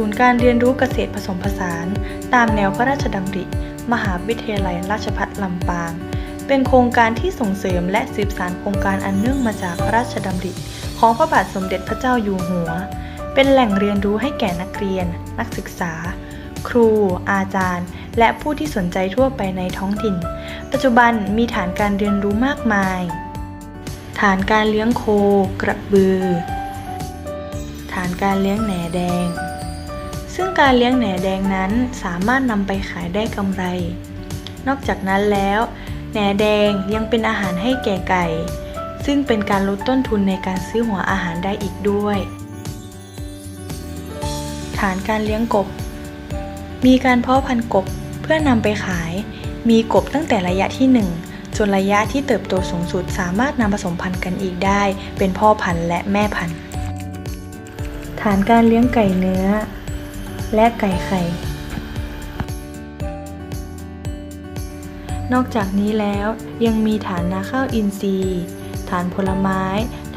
ศูนย์การเรียนรู้เกษตรผสมผสาน ตามแนวพระราชดำริ มหาวิทยาลัยราชภัฏลำปาง เป็นโครงการที่ส่งเสริมและสืบสานโครงการอันเนื่องมาจากพระราชดำริ ของพระบาทสมเด็จพระเจ้าอยู่หัว เป็นแหล่งเรียนรู้ให้แก่นักเรียน นักศึกษา ครู อาจารย์ และผู้ที่สนใจทั่วไปในท้องถิ่น ปัจจุบันมีฐานการเรียนรู้มากมาย ฐานการเลี้ยงโค กระบือ ฐานการเลี้ยงแหนแดง ซึ่งการเลี้ยงแหนแดงนั้นสามารถนำไปขายได้กำไร นอกจากนั้นแล้ว แหนแดงยังเป็นอาหารให้แก่ไก่ ซึ่งเป็นการลดต้นทุนในการซื้อหัวอาหารได้อีกด้วย ฐานการเลี้ยงกบ มีการเพาะพันธุ์กบเพื่อนำไปขาย มีกบตั้งแต่ระยะที่ 1 จนระยะที่เติบโตสูงสุดสามารถนำผสมพันธุ์กันอีกได้ เป็นพ่อพันธุ์และแม่พันธุ์ ฐานการเลี้ยงไก่เนื้อ และไก่ไข่ นอกจากนี้แล้วยังมีฐานนาข้าวอินทรีย์ ฐานผลไม้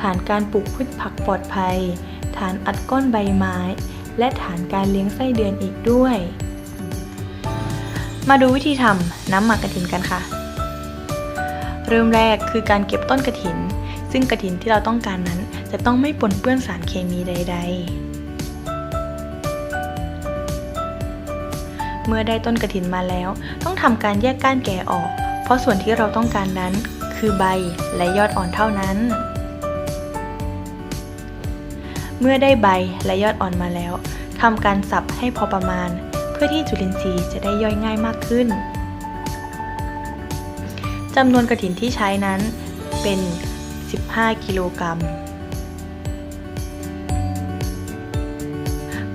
ฐานการปลูกพืชผักปลอดภัย ฐานอัดก้อนใบไม้ และฐานการเลี้ยงไส้เดือนอีกด้วย มาดูวิธีทำน้ำหมักกระถินกันค่ะ เริ่มแรกคือการเก็บต้นกระถิน ซึ่งกระถินที่เราต้องการนั้นจะต้องไม่ปนเปื้อนสารเคมีใด ๆ เมื่อได้ต้นกระถินมาแล้ว ต้องทำการแยกก้านแก่ออก เพราะส่วนที่เราต้องการนั้น คือใบและยอดอ่อนเท่านั้น เมื่อได้ใบและยอดอ่อนมาแล้วทำการสับให้พอประมาณ เพื่อที่จุลินทรีย์จะได้ย่อยง่ายมากขึ้นจำนวนกระถินที่ใช้นั้นเป็น 15 กิโลกรัม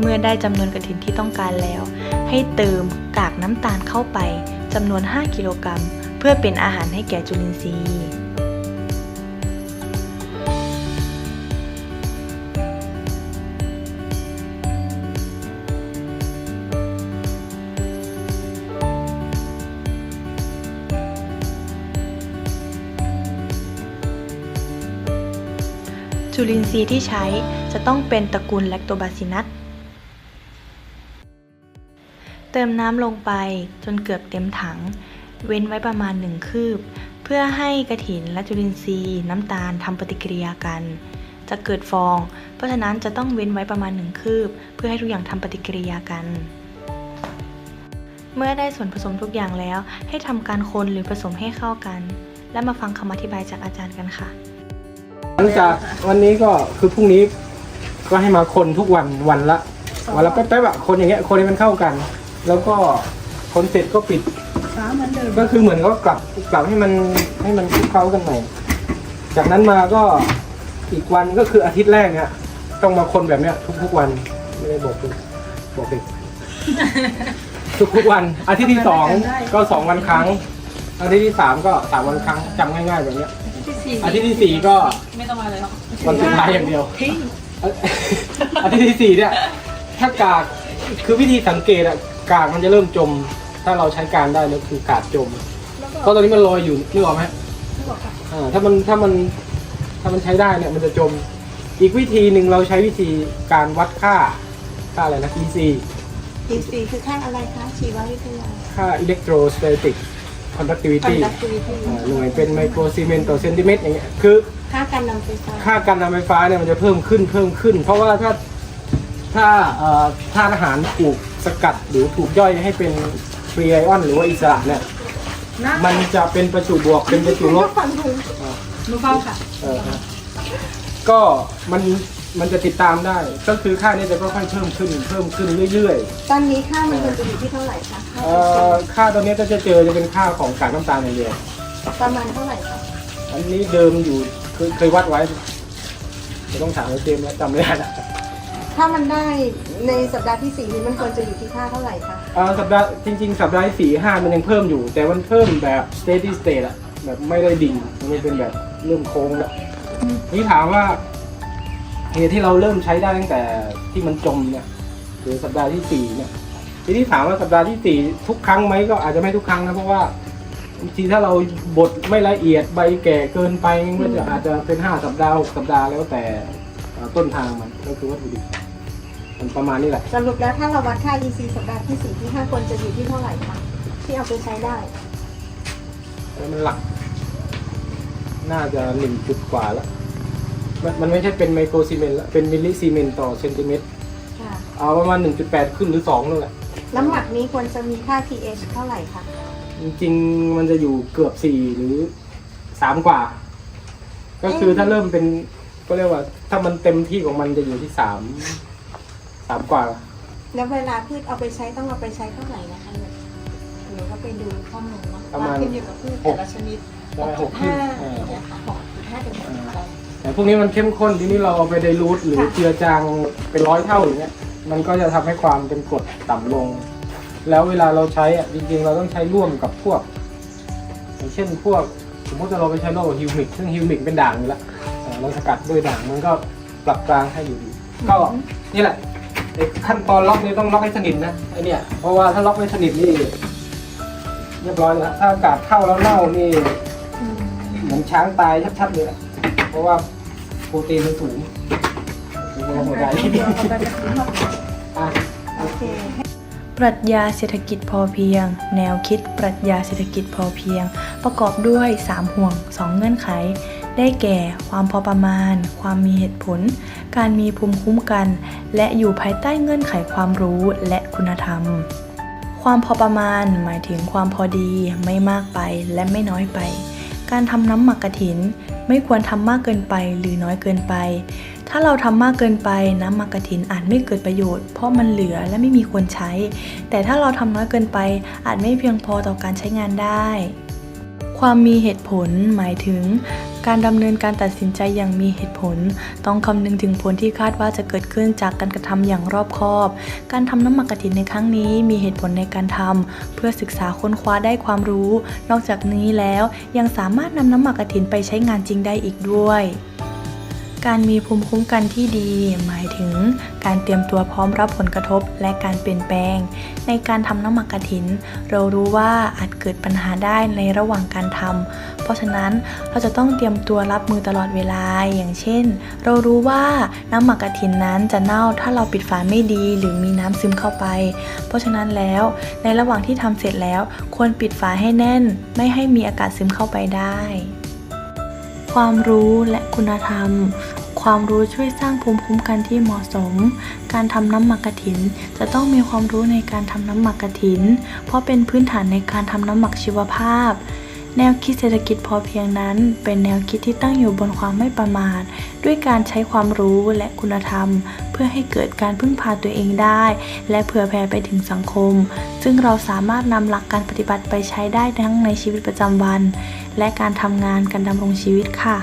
เมื่อได้จำนวนกระถินที่ต้องการแล้ว ให้เติมกากน้ำตาลเข้าไปจำนวน 5 กิโลกรัม เพื่อเป็นอาหารให้แก่จุลินทรีย์ จุลินทรีย์ที่ใช้จะต้องเป็นตระกูลแลคโตบาซินัส เติมน้ำลงไปจนเกือบเต็มถัง เว้นไว้ประมาณ1คืบ เพื่อให้กระถินและจุลินทรีย์น้ำตาลทำปฏิกิริยากัน จะเกิดฟอง เพราะฉะนั้นจะต้องเว้นไว้ประมาณ1คืบ เพื่อให้ทุกอย่างทำปฏิกิริยากัน เมื่อได้ส่วนผสมทุกอย่างแล้ว ให้ทำการคนหรือผสมให้เข้ากัน และมาฟังคำอธิบายจากอาจารย์กันค่ะ หลังจากวันนี้ก็คือพรุ่งนี้ก็ให้มาคนทุกวันวันละวันละแป๊บๆอะคนอย่างเงี้ยคนให้มันเข้ากัน แล้วก็คนเสร็จก็ปิดก็คือเหมือนก็กลับกลับให้มันให้มันคลุกเคล้ากันใหม่จากนั้นมาก็อีกวันก็คืออาทิตย์แรกเนี่ยต้องมาคนแบบเนี้ยทุกๆวันไม่ได้บอกคุณบอกเด็กทุกๆวัน อาทิตย์ที่สองก็สองวันครั้ง อาทิตย์ที่สามก็สามวันครั้งจำง่ายๆแบบเนี้ยอาทิตย์ที่สี่ก็ไม่ต้องมาเลยหรอกวันสุดท้ายอย่างเดียวอาทิตย์ที่สี่เนี่ยถ้ากากคือวิธีสังเกตอะ กากมันจะเริ่มจม ถ้าเราใช้การได้แล้วคือกากจมก็ตอนนี้มันลอยอยู่นึกออกไหมอ่าถ้ามันถ้ามันถ้ามันใช้ได้เนี่ยมันจะจม อีกวิธีหนึ่งเราใช้วิธีการวัดค่าค่าอะไรนะ EC อีสีคือค่าอะไรคะชีววิทยา ค่า electrostatic conductivity conductivity อ่าหน่วยเป็นไมโครซีเมนต์ต่อเซนติเมตรอย่างเงี้ยคือ ค่าการนำไฟฟ้าค่าการนำไฟฟ้าเนี่ยมันจะเพิ่มขึ้นเพิ่มขึ้น เพราะว่าถ้าถ้าเอ่อธาตุอาหารถูก สกัดหรือถูกย่อยให้เป็นฟรีไอออนหรือว่าอิสระเนี่ยมันจะเป็นประจุบวกเป็นประจุลบ ฟังดูหนูฟังค่ะ เออครับก็มันมันจะติดตามได้ ก็คือค่านี้จะค่อยๆเพิ่มขึ้นเพิ่มขึ้นเรื่อยตอนนี้ค่ามันควรจะอยู่ที่เท่าไหร่คะๆเอ่อค่าตัวนี้ก็จะเจอจะเป็นค่าของกากน้ำตาลอย่างเดียวประมาณเท่าไหร่คะอันนี้เดิมอยู่เคยเคยวัดไว้จะต้องถามไอ้เจมส์แล้วจำไม่ได้ละ ถ้ามันได้ในสัปดาห์ที่สี่นี้มันควรจะอยู่ที่ค่าเท่าไหร่คะ เอ่อสัปดาห์จริง ๆ สัปดาห์ที่สี่ห้ามันยังเพิ่มอยู่ แต่มันเพิ่มแบบ steady state อะแบบไม่ได้ดิ่งมันเป็นแบบเริ่มโค้งแล้วนี่ถามว่าเหตุที่เราเริ่มใช้ได้ตั้งแต่ที่มันจมเนี่ยหรือสัปดาห์ที่สี่เนี่ยทีนี้ถามว่าสัปดาห์ที่สี่ทุกครั้งไหมก็อาจจะไม่ทุกครั้งนะเพราะว่าบางทีถ้าเราบดไม่ละเอียดใบแก่เกินไปมันก็จะอาจจะเป็นห้าสัปดาห์หกสัปดาห์แล้วแต่เอ่อต้นทางมันก็คือวัตถุดิบ มันประมาณนี้แหละ สรุปแล้วถ้าเราวัดค่า EC สัปดาห์ที่สี่ที่ห้าควรจะอยู่ที่เท่าไหร่คะที่เอาไปใช้ได้ แล้วมันหลัก น่าจะหนึ่งจุดกว่าแล้ว มันมันไม่ใช่เป็นไมโครซีเมนต์แล้วเป็นมิลลิซีเมนต์ต่อเซนติเมตร ค่ะ เอาประมาณ 1.8 ขึ้นหรือ2นั่นแหละ น้ำหมักนี้ควรจะมีค่า pH เท่าไหร่คะ จริงๆ มันจะอยู่เกือบ 4 หรือ 3 กว่า ก็คือถ้าเริ่มเป็นก็เรียกว่า ถ้ามันเต็มที่ของมันจะอยู่ที่ 3 3กว่า แล้วเวลาพืชเอาไปใช้ต้องเอาไปใช้เท่าไหร่นะคะเนี่ยเดี๋ยวก็ไปดูข้อมูลเนาะประมาณว่าขึ้นอยู่กับพืชแต่ละชนิดได้หกขึ้นเออเนี่ยค่ะหกจุดห้าเป็นอะไรแต่พวกนี้มันเข้มข้นทีนี้เราเอาไปไดรูทหรือค่ะ เจือจางเป็นร้อยเท่าอย่างเงี้ยมันก็จะทำให้ความเป็นกรดต่ำลง แล้วเวลาเราใช้อะจริงๆเราต้องใช้ร่วมกับพวกอย่างเช่นพวกสมมติว่าเราไปใช้โลฮิวมิกซึ่งฮิวมิกเป็นด่างอยู่แล้วเอ่อเราสกัดด้วยด่างมันก็ปรับกลางให้อยู่ดีก็นี่แหละ ไอ้ขั้นตอนล็อกนี่ต้องล็อกให้สนิทนะไอเนี่ยเพราะว่าถ้าล็อกไม่สนิทนี่เรียบร้อยแล้วถ้าอากาศเข้าแล้วเน่านี่อืมเหมือนช้างตายชัดๆเลยแหละเพราะว่าโปรตีนมันสูงสูงกว่าหัวใจอะโอเค ปรัชญาเศรษฐกิจพอเพียง แนวคิดปรัชญาเศรษฐกิจพอเพียง ประกอบด้วย 3 ห่วง 2 เงื่อนไข ได้แก่ ความพอประมาณ ความมีเหตุผล การมีภูมิคุ้มกัน และอยู่ภายใต้เงื่อนไขความรู้และคุณธรรม ความพอประมาณหมายถึงความพอดี ไม่มากไปและไม่น้อยไป การทำน้ำหมักกระถิน ไม่ควรทำมากเกินไปหรือน้อยเกินไป ถ้าเราทำมากเกินไปน้ำหมักกระถินอาจไม่เกิดประโยชน์ เพราะมันเหลือและไม่มีคนใช้ แต่ถ้าเราทำน้อยเกินไปอาจไม่เพียงพอต่อการใช้งานได้ความมีเหตุผลหมายถึง การดำเนินการตัดสินใจอย่างมีเหตุผล ต้องคำนึงถึงผลที่คาดว่าจะเกิดขึ้นจากการกระทำอย่างรอบคอบ การทำน้ำหมักกระถินในครั้งนี้มีเหตุผลในการทำเพื่อศึกษาค้นคว้าได้ความรู้ นอกจากนี้แล้วยังสามารถนำน้ำหมักกระถินไปใช้งานจริงได้อีกด้วย การมีภูมิคุ้มกันที่ดี หมายถึงการเตรียมตัวพร้อมรับผลกระทบและการเปลี่ยนแปลง ในการทำน้ำหมักกระถิน เรารู้ว่าอาจเกิดปัญหาได้ในระหว่างการทำเพราะฉะนั้นเราจะต้องเตรียมตัวรับมือตลอดเวลาอย่างเช่น เรารู้ว่าน้ำหมักกระถินนั้นจะเน่าถ้าเราปิดฝาไม่ดีหรือมีน้ำซึมเข้าไป เพราะฉะนั้นแล้วในระหว่างที่ทำเสร็จแล้ว ควรปิดฝาให้แน่น ไม่ให้มีอากาศซึมเข้าไปได้ ความรู้และคุณธรรม ความรู้ช่วยสร้างภูมิคุ้มกันที่เหมาะสม การทำน้ำหมักกระถิน จะต้องมีความรู้ในการทำน้ำหมักกระถิน เพราะเป็นพื้นฐานในการทำน้ำหมักชีวภาพ แนวคิดเศรษฐกิจพอเพียงนั้น เป็นแนวคิดที่ตั้งอยู่บนความไม่ประมาท ด้วยการใช้ความรู้และคุณธรรม เพื่อให้เกิดการพึ่งพาตัวเองได้ และเผื่อแผ่ไปถึงสังคม ซึ่งเราสามารถนำหลักการปฏิบัติไปใช้ได้ทั้งในชีวิตประจำวัน และการทำงานการดำรงชีวิตค่ะ